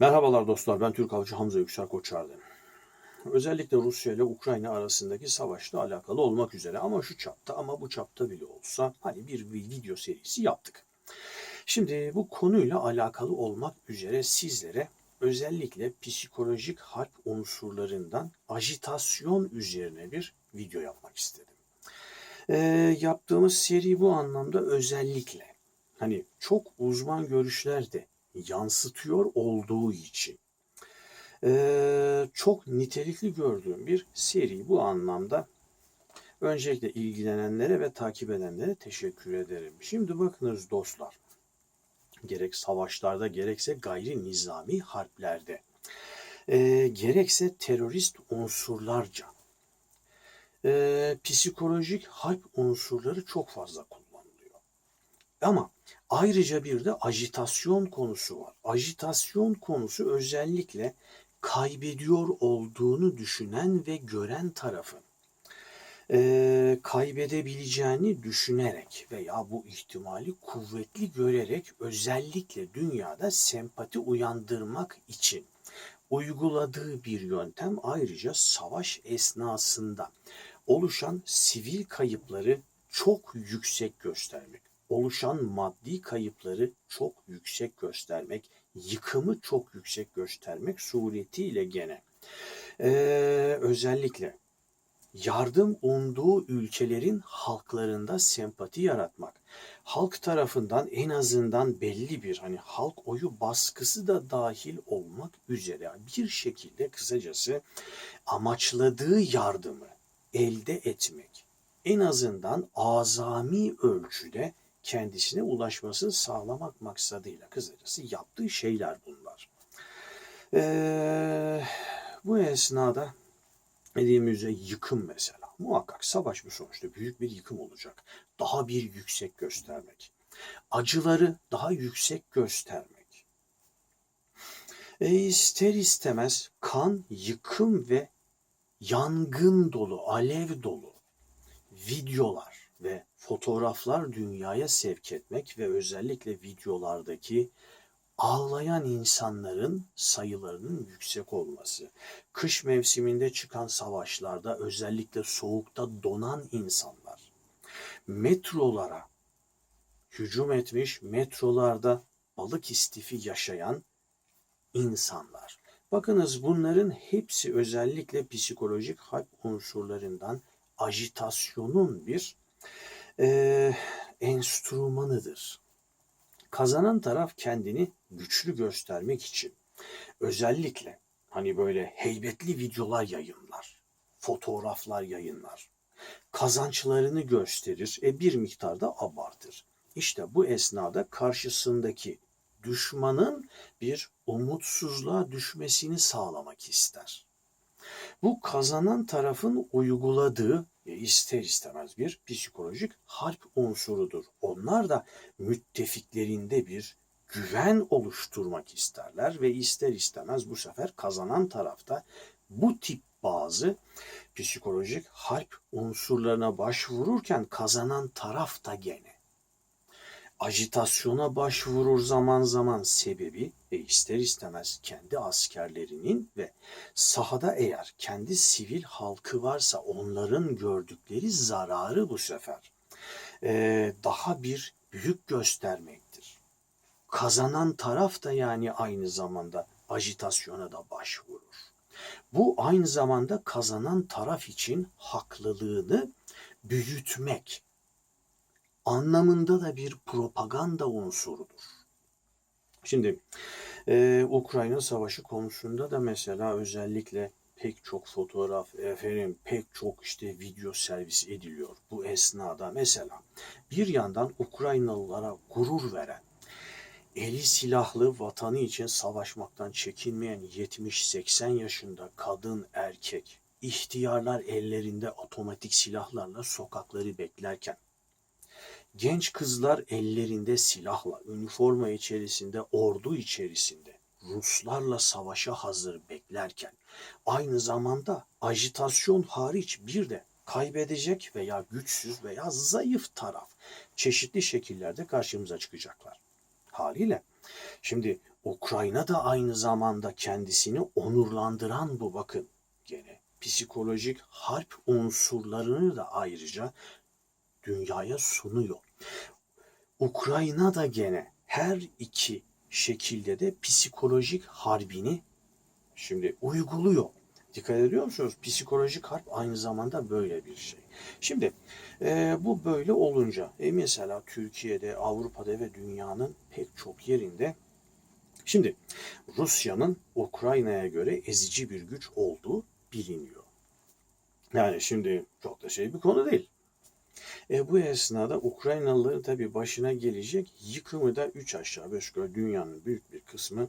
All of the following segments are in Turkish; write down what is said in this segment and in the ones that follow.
Merhabalar dostlar, ben Türk Avcı Hamza Yüksel Koçardı. Özellikle Rusya ile Ukrayna arasındaki savaşla alakalı olmak üzere ama şu çapta ama bu çapta bile olsa hani bir, video serisi yaptık. Şimdi bu konuyla alakalı olmak üzere sizlere özellikle psikolojik harp unsurlarından ajitasyon üzerine bir video yapmak istedim. Ee, yaptığımız seri bu anlamda özellikle hani çok uzman görüşler de yansıtıyor olduğu için ee, çok nitelikli gördüğüm bir seri bu anlamda. Öncelikle ilgilenenlere ve takip edenlere teşekkür ederim. Şimdi bakınız dostlar, gerek savaşlarda gerekse gayri nizami harplerde, ee, gerekse terörist unsurlarca, ee, psikolojik harp unsurları çok fazla kullanılıyor. Ama Ayrıca bir de ajitasyon konusu var. Ajitasyon konusu özellikle kaybediyor olduğunu düşünen ve gören tarafın e, kaybedebileceğini düşünerek veya bu ihtimali kuvvetli görerek özellikle dünyada sempati uyandırmak için uyguladığı bir yöntem ayrıca savaş esnasında oluşan sivil kayıpları çok yüksek göstermek oluşan maddi kayıpları çok yüksek göstermek, yıkımı çok yüksek göstermek suretiyle gene. Ee, özellikle yardım umduğu ülkelerin halklarında sempati yaratmak, halk tarafından en azından belli bir hani halk oyu baskısı da dahil olmak üzere bir şekilde kısacası amaçladığı yardımı elde etmek en azından azami ölçüde kendisine ulaşmasını sağlamak maksadıyla kısacası yaptığı şeyler bunlar. Ee, bu esnada dediğimiz üzere yıkım mesela. Muhakkak savaş bu sonuçta büyük bir yıkım olacak. Daha bir yüksek göstermek. Acıları daha yüksek göstermek. E, ister istemez kan, yıkım ve yangın dolu, alev dolu videolar ve fotoğraflar dünyaya sevk etmek ve özellikle videolardaki ağlayan insanların sayılarının yüksek olması. Kış mevsiminde çıkan savaşlarda özellikle soğukta donan insanlar metrolara hücum etmiş, metrolarda balık istifi yaşayan insanlar. Bakınız bunların hepsi özellikle psikolojik harp unsurlarından ajitasyonun bir e, enstrümanıdır. Kazanan taraf kendini güçlü göstermek için özellikle hani böyle heybetli videolar yayınlar, fotoğraflar yayınlar. Kazançlarını gösterir, e bir miktarda abartır. İşte bu esnada karşısındaki düşmanın bir umutsuzluğa düşmesini sağlamak ister. Bu kazanan tarafın uyguladığı e, ister istemez bir psikolojik harp unsurudur. Onlar da müttefiklerinde bir güven oluşturmak isterler ve ister istemez bu sefer kazanan tarafta bu tip bazı psikolojik harp unsurlarına başvururken kazanan taraf da gene ajitasyona başvurur zaman zaman sebebi ve ister istemez kendi askerlerinin ve sahada eğer kendi sivil halkı varsa onların gördükleri zararı bu sefer e, daha bir büyük göstermektir. Kazanan taraf da yani aynı zamanda ajitasyona da başvurur. Bu aynı zamanda kazanan taraf için haklılığını büyütmek, anlamında da bir propaganda unsurudur. Şimdi e, Ukrayna Savaşı konusunda da mesela özellikle pek çok fotoğraf, efendim pek çok işte video servis ediliyor bu esnada. Mesela bir yandan Ukraynalılara gurur veren, eli silahlı vatanı için savaşmaktan çekinmeyen 70-80 yaşında kadın, erkek, ihtiyarlar ellerinde otomatik silahlarla sokakları beklerken Genç kızlar ellerinde silahla, üniforma içerisinde, ordu içerisinde Ruslarla savaşa hazır beklerken aynı zamanda ajitasyon hariç bir de kaybedecek veya güçsüz veya zayıf taraf çeşitli şekillerde karşımıza çıkacaklar. Haliyle şimdi Ukrayna da aynı zamanda kendisini onurlandıran bu bakın gene psikolojik harp unsurlarını da ayrıca dünyaya sunuyor. Ukrayna da gene her iki şekilde de psikolojik harbini şimdi uyguluyor. Dikkat ediyor musunuz? Psikolojik harp aynı zamanda böyle bir şey. Şimdi e, bu böyle olunca e, mesela Türkiye'de, Avrupa'da ve dünyanın pek çok yerinde şimdi Rusya'nın Ukrayna'ya göre ezici bir güç olduğu biliniyor. Yani şimdi çok da şey bir konu değil. E, bu esnada Ukraynalıların tabi başına gelecek yıkımı da 3 aşağı 5 yukarı dünyanın büyük bir kısmı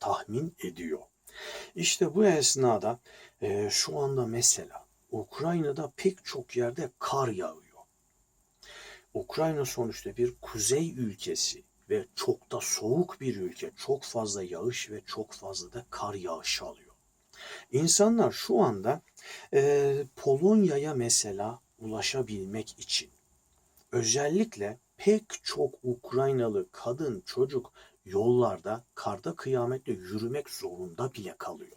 tahmin ediyor. İşte bu esnada e, şu anda mesela Ukrayna'da pek çok yerde kar yağıyor. Ukrayna sonuçta bir kuzey ülkesi ve çok da soğuk bir ülke. Çok fazla yağış ve çok fazla da kar yağışı alıyor. İnsanlar şu anda e, Polonya'ya mesela ulaşabilmek için özellikle pek çok Ukraynalı kadın çocuk yollarda karda kıyametle yürümek zorunda bile kalıyor.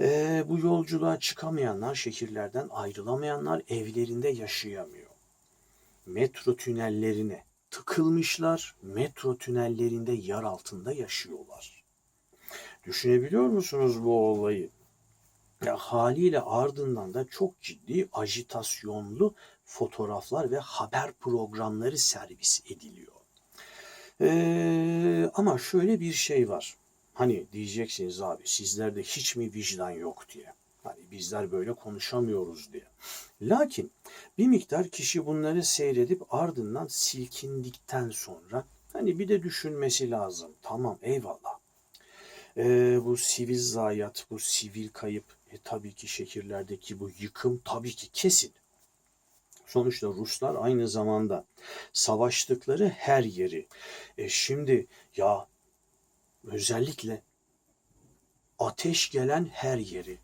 Ee, bu yolculuğa çıkamayanlar, şehirlerden ayrılamayanlar evlerinde yaşayamıyor. Metro tünellerine tıkılmışlar, metro tünellerinde yer altında yaşıyorlar. Düşünebiliyor musunuz bu olayı? Ya haliyle ardından da çok ciddi ajitasyonlu fotoğraflar ve haber programları servis ediliyor. Ee, ama şöyle bir şey var. Hani diyeceksiniz abi sizlerde hiç mi vicdan yok diye. Hani bizler böyle konuşamıyoruz diye. Lakin bir miktar kişi bunları seyredip ardından silkindikten sonra hani bir de düşünmesi lazım. Tamam eyvallah. Ee, bu sivil zayiat, bu sivil kayıp, e, tabii ki şehirlerdeki bu yıkım tabii ki kesin. Sonuçta Ruslar aynı zamanda savaştıkları her yeri. E şimdi ya özellikle ateş gelen her yeri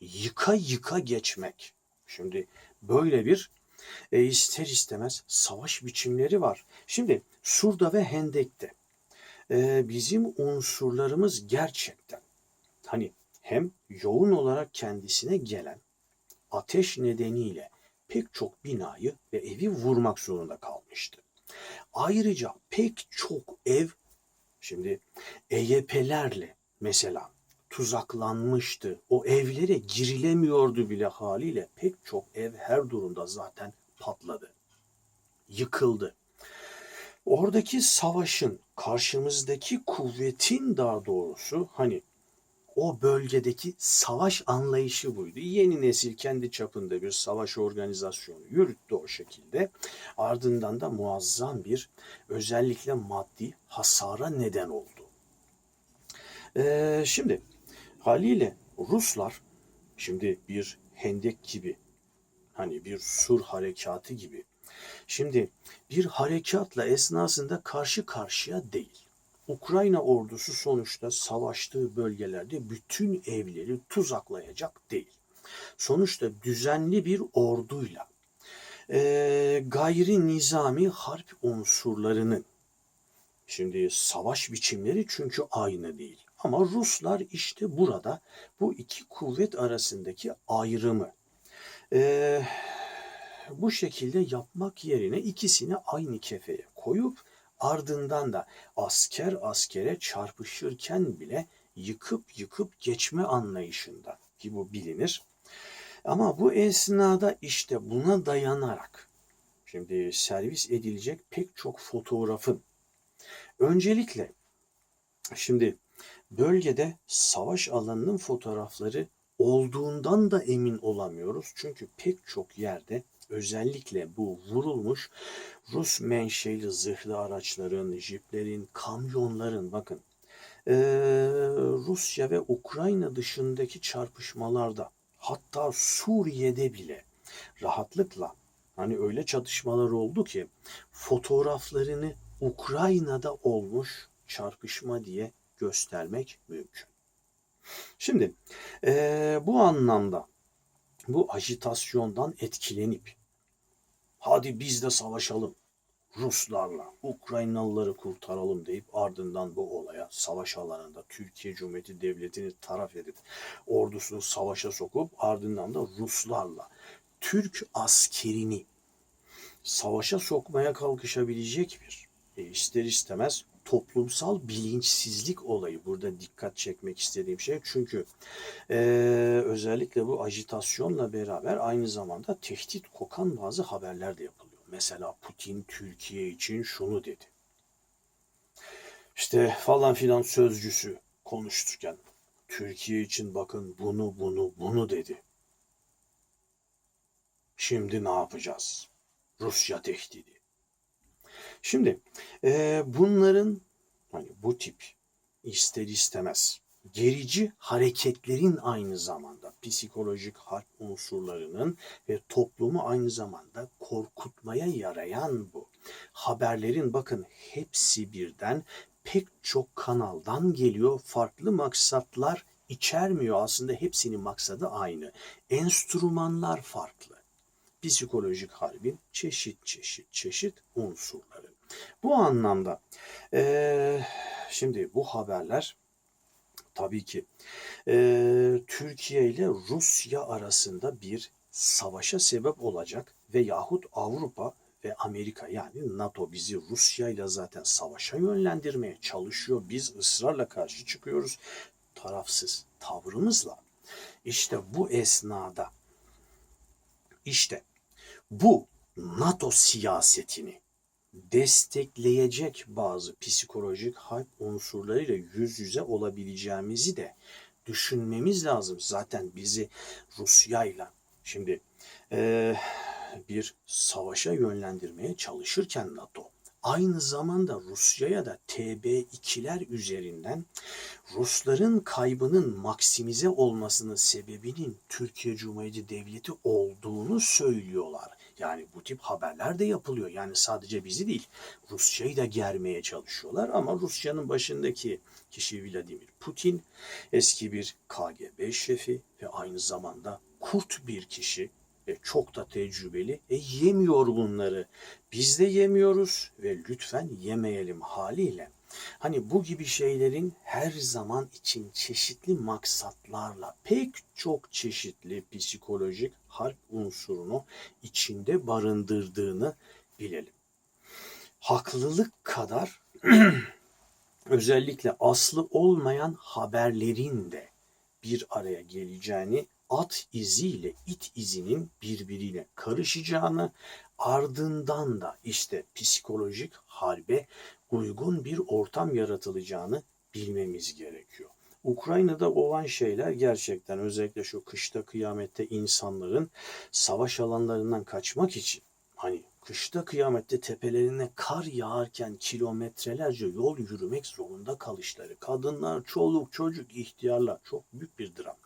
yıka yıka geçmek. Şimdi böyle bir e, ister istemez savaş biçimleri var. Şimdi Sur'da ve Hendek'te e, bizim unsurlarımız gerçekten hani hem yoğun olarak kendisine gelen ateş nedeniyle pek çok binayı ve evi vurmak zorunda kalmıştı. Ayrıca pek çok ev şimdi EYP'lerle mesela tuzaklanmıştı. O evlere girilemiyordu bile haliyle pek çok ev her durumda zaten patladı. Yıkıldı. Oradaki savaşın karşımızdaki kuvvetin daha doğrusu hani o bölgedeki savaş anlayışı buydu. Yeni nesil kendi çapında bir savaş organizasyonu yürüttü o şekilde. Ardından da muazzam bir özellikle maddi hasara neden oldu. Ee, şimdi haliyle Ruslar şimdi bir hendek gibi hani bir sur harekatı gibi şimdi bir harekatla esnasında karşı karşıya değil Ukrayna ordusu sonuçta savaştığı bölgelerde bütün evleri tuzaklayacak değil. Sonuçta düzenli bir orduyla e, gayri nizami harp unsurlarının şimdi savaş biçimleri çünkü aynı değil. Ama Ruslar işte burada bu iki kuvvet arasındaki ayrımı e, bu şekilde yapmak yerine ikisini aynı kefeye koyup Ardından da asker askere çarpışırken bile yıkıp yıkıp geçme anlayışında ki bu bilinir. Ama bu esnada işte buna dayanarak şimdi servis edilecek pek çok fotoğrafın öncelikle şimdi bölgede savaş alanının fotoğrafları olduğundan da emin olamıyoruz. Çünkü pek çok yerde özellikle bu vurulmuş Rus menşeli zırhlı araçların, jiplerin, kamyonların bakın ee, Rusya ve Ukrayna dışındaki çarpışmalarda hatta Suriye'de bile rahatlıkla hani öyle çatışmalar oldu ki fotoğraflarını Ukrayna'da olmuş çarpışma diye göstermek mümkün. Şimdi e, bu anlamda bu ajitasyondan etkilenip hadi biz de savaşalım. Ruslarla Ukraynalıları kurtaralım deyip ardından bu olaya savaş alanında Türkiye Cumhuriyeti Devleti'ni taraf edip ordusunu savaşa sokup ardından da Ruslarla Türk askerini savaşa sokmaya kalkışabilecek bir e, ister istemez toplumsal bilinçsizlik olayı burada dikkat çekmek istediğim şey çünkü e, özellikle bu ajitasyonla beraber aynı zamanda tehdit kokan bazı haberler de yapılıyor. Mesela Putin Türkiye için şunu dedi. İşte falan filan sözcüsü konuşturken Türkiye için bakın bunu bunu bunu dedi. Şimdi ne yapacağız? Rusya tehdidi. Şimdi e, bunların hani bu tip ister istemez gerici hareketlerin aynı zamanda psikolojik harp unsurlarının ve toplumu aynı zamanda korkutmaya yarayan bu haberlerin bakın hepsi birden pek çok kanaldan geliyor. Farklı maksatlar içermiyor. Aslında hepsinin maksadı aynı. Enstrümanlar farklı. Psikolojik harbin çeşit çeşit çeşit unsurları. Bu anlamda eee, şimdi bu haberler tabii ki eee, Türkiye ile Rusya arasında bir savaşa sebep olacak ve yahut Avrupa ve Amerika yani NATO bizi Rusya ile zaten savaşa yönlendirmeye çalışıyor. Biz ısrarla karşı çıkıyoruz tarafsız tavrımızla. İşte bu esnada işte bu NATO siyasetini destekleyecek bazı psikolojik harp unsurlarıyla yüz yüze olabileceğimizi de düşünmemiz lazım. Zaten bizi Rusya'yla şimdi eee, bir savaşa yönlendirmeye çalışırken NATO aynı zamanda Rusya'ya da TB2'ler üzerinden Rusların kaybının maksimize olmasının sebebinin Türkiye Cumhuriyeti Devleti olduğunu söylüyorlar. Yani bu tip haberler de yapılıyor. Yani sadece bizi değil, Rusya'yı da germeye çalışıyorlar. Ama Rusya'nın başındaki kişi Vladimir Putin, eski bir KGB şefi ve aynı zamanda kurt bir kişi ve çok da tecrübeli. E yemiyor bunları. Biz de yemiyoruz ve lütfen yemeyelim haliyle. Hani bu gibi şeylerin her zaman için çeşitli maksatlarla pek çok çeşitli psikolojik harp unsurunu içinde barındırdığını bilelim. Haklılık kadar özellikle aslı olmayan haberlerin de bir araya geleceğini, at iziyle it izinin birbiriyle karışacağını, ardından da işte psikolojik harbe uygun bir ortam yaratılacağını bilmemiz gerekiyor. Ukrayna'da olan şeyler gerçekten özellikle şu kışta kıyamette insanların savaş alanlarından kaçmak için kışta kıyamette tepelerine kar yağarken kilometrelerce yol yürümek zorunda kalışları, kadınlar, çoluk, çocuk, ihtiyarlar çok büyük bir dram.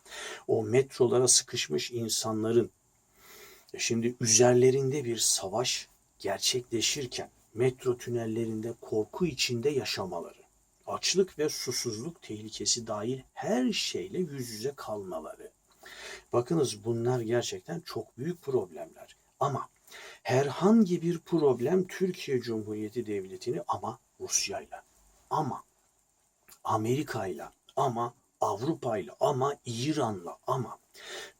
O metrolara sıkışmış insanların e şimdi üzerlerinde bir savaş gerçekleşirken metro tünellerinde korku içinde yaşamaları, açlık ve susuzluk tehlikesi dahil her şeyle yüz yüze kalmaları. Bakınız bunlar gerçekten çok büyük problemler. Ama herhangi bir problem Türkiye Cumhuriyeti Devleti'ni ama Rusya'yla, ama Amerika'yla, ama Avrupa'yla, ama İran'la, ama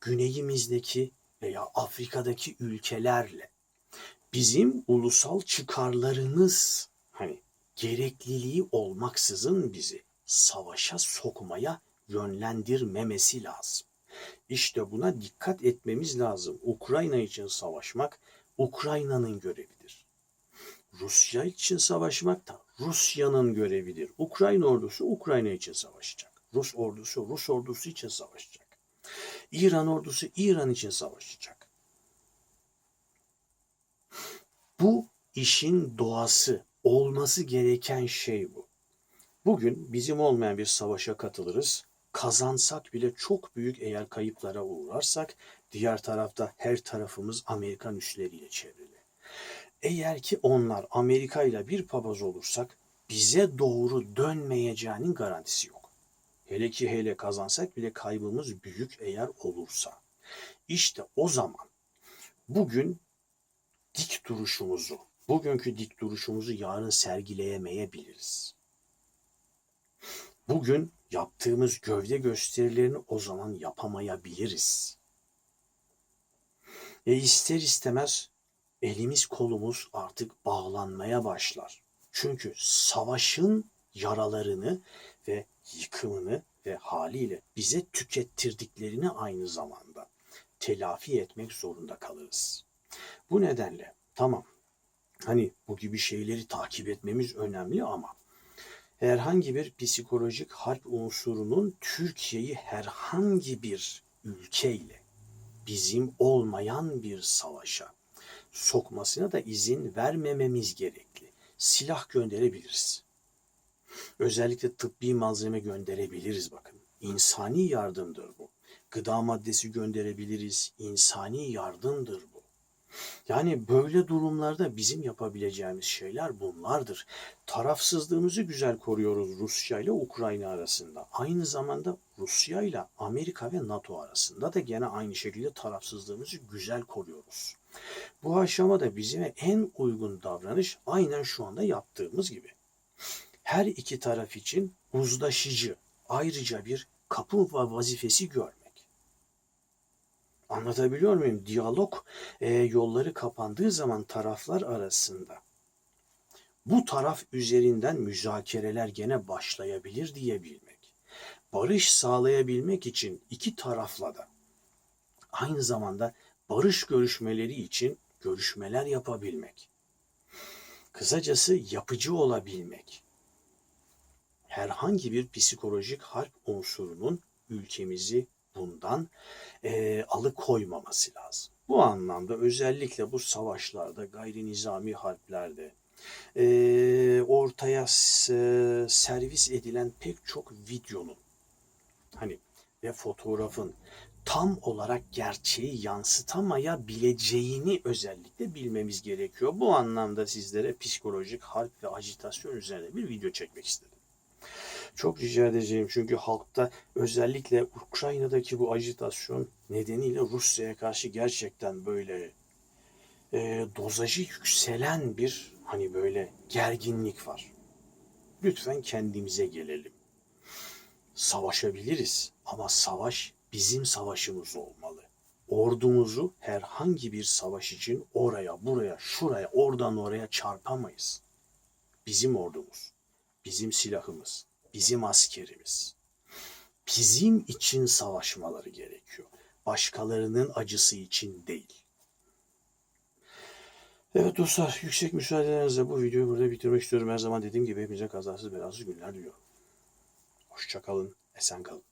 güneyimizdeki veya Afrika'daki ülkelerle bizim ulusal çıkarlarımız hani gerekliliği olmaksızın bizi savaşa sokmaya yönlendirmemesi lazım. İşte buna dikkat etmemiz lazım. Ukrayna için savaşmak Ukrayna'nın görevidir. Rusya için savaşmak da Rusya'nın görevidir. Ukrayna ordusu Ukrayna için savaşacak. Rus ordusu Rus ordusu için savaşacak. İran ordusu İran için savaşacak. Bu işin doğası, olması gereken şey bu. Bugün bizim olmayan bir savaşa katılırız. Kazansak bile çok büyük eğer kayıplara uğrarsak diğer tarafta her tarafımız Amerikan üsleriyle çevrili. Eğer ki onlar Amerika ile bir papaz olursak bize doğru dönmeyeceğinin garantisi yok. Hele ki hele kazansak bile kaybımız büyük eğer olursa. İşte o zaman bugün dik duruşumuzu, Bugünkü dik duruşumuzu yarın sergileyemeyebiliriz. Bugün yaptığımız gövde gösterilerini o zaman yapamayabiliriz. E ister istemez elimiz kolumuz artık bağlanmaya başlar. Çünkü savaşın yaralarını ve yıkımını ve haliyle bize tükettirdiklerini aynı zamanda telafi etmek zorunda kalırız. Bu nedenle tamam hani bu gibi şeyleri takip etmemiz önemli ama herhangi bir psikolojik harp unsurunun Türkiye'yi herhangi bir ülkeyle bizim olmayan bir savaşa sokmasına da izin vermememiz gerekli. Silah gönderebiliriz. Özellikle tıbbi malzeme gönderebiliriz bakın. İnsani yardımdır bu. Gıda maddesi gönderebiliriz. İnsani yardımdır bu. Yani böyle durumlarda bizim yapabileceğimiz şeyler bunlardır. Tarafsızlığımızı güzel koruyoruz Rusya ile Ukrayna arasında. Aynı zamanda Rusya ile Amerika ve NATO arasında da gene aynı şekilde tarafsızlığımızı güzel koruyoruz. Bu aşamada bizim en uygun davranış aynen şu anda yaptığımız gibi. Her iki taraf için uzlaşıcı, ayrıca bir kapı vazifesi görmek. Anlatabiliyor muyum? Diyalog e, yolları kapandığı zaman taraflar arasında bu taraf üzerinden müzakereler gene başlayabilir diyebilmek. Barış sağlayabilmek için iki tarafla da aynı zamanda barış görüşmeleri için görüşmeler yapabilmek. Kısacası yapıcı olabilmek. Herhangi bir psikolojik harp unsurunun ülkemizi bundan e, alıkoymaması lazım. Bu anlamda özellikle bu savaşlarda, gayri nizami harplerde e, ortaya s- servis edilen pek çok videonun hani ve fotoğrafın tam olarak gerçeği yansıtamayabileceğini özellikle bilmemiz gerekiyor. Bu anlamda sizlere psikolojik harp ve ajitasyon üzerine bir video çekmek istedim. Çok rica edeceğim çünkü halkta özellikle Ukrayna'daki bu ajitasyon nedeniyle Rusya'ya karşı gerçekten böyle e, dozajı yükselen bir hani böyle gerginlik var. Lütfen kendimize gelelim. Savaşabiliriz ama savaş bizim savaşımız olmalı. Ordumuzu herhangi bir savaş için oraya, buraya, şuraya, oradan oraya çarpamayız. Bizim ordumuz, bizim silahımız, bizim askerimiz. Bizim için savaşmaları gerekiyor. Başkalarının acısı için değil. Evet dostlar, yüksek müsaadenizle bu videoyu burada bitirmek istiyorum. Her zaman dediğim gibi hepinize kazasız belasız günler diliyorum. Hoşçakalın, esen kalın.